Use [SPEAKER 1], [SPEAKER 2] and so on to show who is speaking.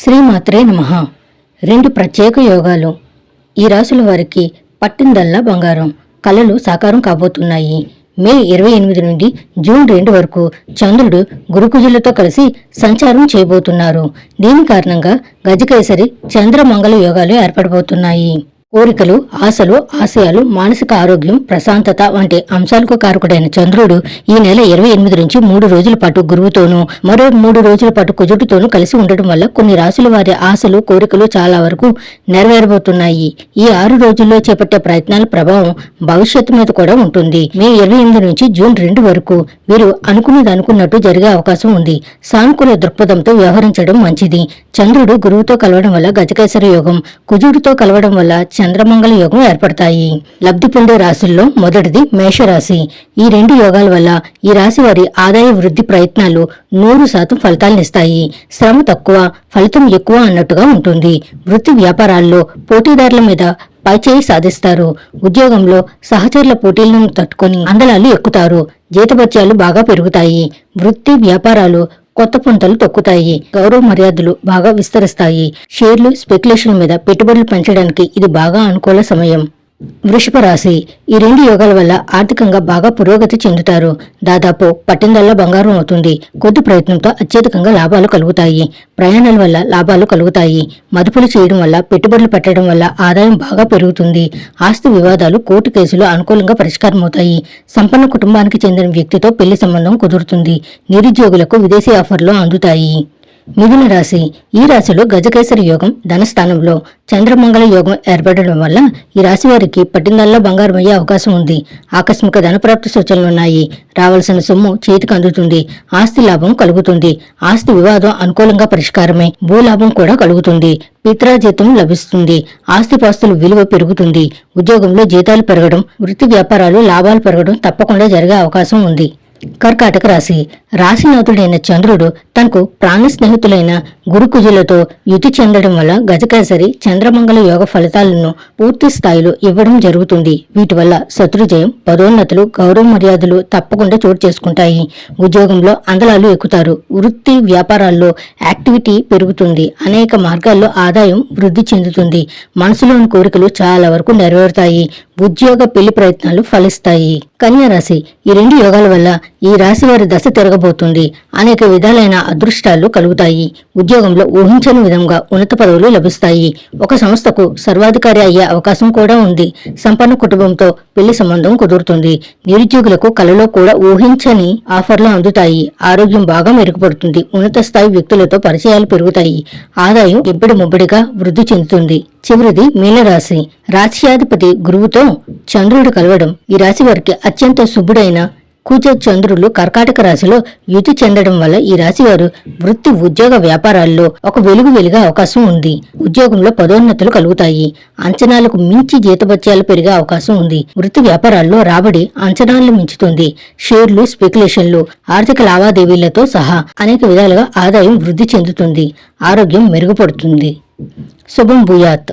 [SPEAKER 1] శ్రీమాత్రే నమ. రెండు ప్రత్యేక యోగాలు. ఈ రాశుల వారికి పట్టిందల్లా బంగారం. కళలు సాకారం కాబోతున్నాయి. మే ఇరవై ఎనిమిది నుండి జూన్ రెండు వరకు చంద్రుడు గురుకుజులతో కలిసి సంచారం చేయబోతున్నారు. దీని కారణంగా గజకేసరి చంద్రమంగళ యోగాలు ఏర్పడబోతున్నాయి. కోరికలు ఆశలు ఆశయాలు మానసిక ఆరోగ్యం ప్రశాంతత వంటి అంశాలకు కారకుడైన చంద్రుడు ఈ నెల ఇరవై ఎనిమిది నుంచి మూడు రోజుల పాటు గురువుతోనూ మరో మూడు రోజుల పాటు కుజుడితోనూ కలిసి ఉండటం వల్ల కొన్ని రాశుల వారి ఆశలు కోరికలు చాలా వరకు నెరవేరబోతున్నాయి. ఈ ఆరు రోజుల్లో చేపట్టే ప్రయత్నాల ప్రభావం భవిష్యత్తు మీద కూడా ఉంటుంది. మే ఇరవై ఎనిమిది నుంచి జూన్ రెండు వరకు వీరు అనుకున్నది అనుకున్నట్టు జరిగే అవకాశం ఉంది. సానుకూల దృక్పథంతో వ్యవహరించడం మంచిది. చంద్రుడు గురువుతో కలవడం వల్ల గజకేసర యోగం కుజుడితో కలవడం వల్ల చంద్రమంగళ యోగం ఏర్పడతాయి. లబ్ధి పొందే రాశుల్లో మొదటిది మేషరాశి. ఈ రెండు యోగాల వల్ల ఈ రాశి వారి ఆదాయ వృద్ధి ప్రయత్నాలు నూరు శాతం ఫలితాలనిస్తాయి శ్రమ తక్కువ ఫలితం ఎక్కువ అన్నట్టుగా ఉంటుంది. వృత్తి వ్యాపారాల్లో పోటీదారుల మీద పైచేయి సాధిస్తారు. ఉద్యోగంలో సహచరుల పోటీలను తట్టుకొని అందలాలు ఎక్కుతారు. జీతభత్యాలు బాగా పెరుగుతాయి. వృత్తి వ్యాపారాలు కొత్త పుంతలు తొక్కుతాయి. గౌరవ మర్యాదలు బాగా విస్తరిస్తాయి. షేర్లు స్పెక్యులేషన్ మీద పెట్టుబడులు పెంచడానికి ఇది బాగా అనుకూల సమయం. వృషభ రాశి. ఈ రెండు యోగాల వల్ల ఆర్థికంగా బాగా పురోగతి చెందుతారు. దాదాపు పట్టిందల్లా బంగారం అవుతుంది. కొద్ది ప్రయత్నంతో అత్యధికంగా లాభాలు కలుగుతాయి. ప్రయాణాల వల్ల లాభాలు కలుగుతాయి. మదుపులు చేయడం వల్ల పెట్టుబడులు పెట్టడం వల్ల ఆదాయం బాగా పెరుగుతుంది. ఆస్తి వివాదాలు కోర్టు కేసులు అనుకూలంగా పరిష్కారం అవుతాయి. సంపన్న కుటుంబానికి చెందిన వ్యక్తితో పెళ్ళి సంబంధం కుదురుతుంది. నిరుద్యోగులకు విదేశీ ఆఫర్లు అందుతాయి. మిథున రాశి ఈ రాశిలో గజకేసరి యోగం ధనస్థానంలో చంద్రమంగళ యోగం ఏర్పడడం వల్ల ఈ రాశి వారికి పట్టిందల్లో బంగారం అయ్యే అవకాశం ఉంది. ఆకస్మిక ధనప్రాప్తి సూచనలున్నాయి రావాల్సిన సొమ్ము చేతికి అందుతుంది. ఆస్తి లాభం కలుగుతుంది. ఆస్తి వివాదం అనుకూలంగా పరిష్కారమై. భూలాభం కూడా కలుగుతుంది. పిత్రాజీతం లభిస్తుంది. ఆస్తిపాస్తుల విలువ పెరుగుతుంది. ఉద్యోగంలో జీతాలు పెరగడం వృత్తి వ్యాపారాలు లాభాలు పెరగడం తప్పకుండా జరిగే అవకాశం ఉంది. కర్కాటక రాశి రాశినాథుడైన చంద్రుడు తనకు ప్రాణ స్నేహితులైన గురుకుజులతో యుతి చెందడం వల్ల గజకేసరి చంద్రమంగళ యోగ ఫలితాలను పూర్తి స్థాయిలో ఇవ్వడం జరుగుతుంది. వీటి వల్ల శత్రుజయం పదోన్నతులు గౌరవ మర్యాదలు తప్పకుండా చోటు చేసుకుంటాయి. ఉద్యోగంలో అందలాలు ఎక్కుతారు. వృత్తి వ్యాపారాల్లో యాక్టివిటీ పెరుగుతుంది. అనేక మార్గాల్లో ఆదాయం వృద్ధి చెందుతుంది. మనసులోని కోరికలు చాలా వరకు నెరవేరుతాయి. ఉద్యోగ పెళ్ళి ప్రయత్నాలు ఫలిస్తాయి. కన్యా రాశి ఈ రెండు యోగాల వల్ల ఈ రాశి వారి దశ తిరగబోతుంది. అనేక విధాలైన అదృష్టాలు కలుగుతాయి. ఉద్యోగంలో ఊహించని విధంగా ఉన్నత పదవులు లభిస్తాయి. ఒక సంస్థకు సర్వాధికారి అయ్యే అవకాశం కూడా ఉంది. సంపన్న కుటుంబంతో పెళ్ళి సంబంధం కుదురుతుంది. నిరుద్యోగులకు కలలో కూడా ఊహించని ఆఫర్లు అందుతాయి. ఆరోగ్యం బాగా మెరుగుపడుతుంది. ఉన్నత స్థాయి వ్యక్తులతో పరిచయాలు పెరుగుతాయి. ఆదాయం ఇబ్బడి ముబ్బడిగా వృద్ధి చెందుతుంది. చివరిది మీనరాశి. రాశ్యాధిపతి గురువుతో చంద్రుడు కలవడం ఈ రాశి వారికి అత్యంత శుభుడైన కుజ చంద్రులు కర్కాటక రాశిలో యుతి చెందడం వల్ల ఈ రాశి వారు వృత్తి ఉద్యోగ వ్యాపారాల్లో ఒక వెలుగు వెలుగే అవకాశం ఉంది. ఉద్యోగంలో పదోన్నతులు కలుగుతాయి. అంచనాలకు మించి జీతభత్యాలు పెరిగే అవకాశం ఉంది. వృత్తి వ్యాపారాల్లో రాబడి అంచనాలను మించుతుంది. షేర్లు స్పెక్యులేషన్లు ఆర్థిక లావాదేవీలతో సహా అనేక విధాలుగా ఆదాయం వృద్ధి చెందుతుంది. ఆరోగ్యం మెరుగుపడుతుంది. శుభం భూయాత్.